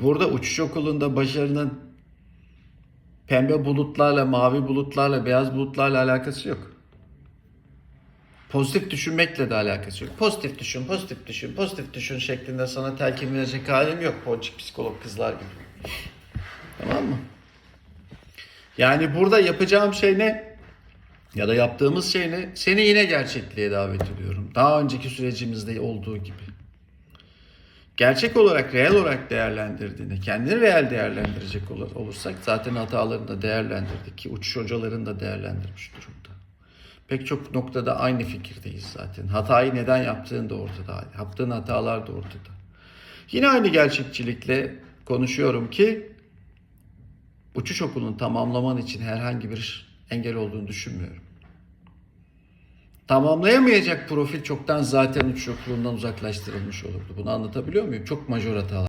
Burada uçuş okulunda başarının pembe bulutlarla, mavi bulutlarla, beyaz bulutlarla alakası yok. Pozitif düşünmekle de alakası yok. Pozitif düşün, pozitif düşün, pozitif düşün şeklinde sana telkin verecek halim yok ponçik psikolog kızlar gibi. Tamam mı? Yani burada yapacağım şey ne? Ya da yaptığımız şey ne? Seni yine gerçekliğe davet ediyorum. Daha önceki sürecimizde olduğu gibi. Gerçek olarak, reel olarak değerlendirdiğini, kendini reel değerlendirecek olur- olursak zaten hatalarını da değerlendirdik ki uçuş hocalarını da değerlendirmiş durumda. Pek çok noktada aynı fikirdeyiz zaten. Hatayı neden yaptığın da ortada. Yaptığın hatalar da ortada. Yine aynı gerçekçilikle konuşuyorum ki uçuş okulunu tamamlaman için herhangi bir engel olduğunu düşünmüyorum. Tamamlayamayacak profil çoktan zaten uçuş okulundan uzaklaştırılmış olurdu. Bunu anlatabiliyor muyum? Çok majör hatalar.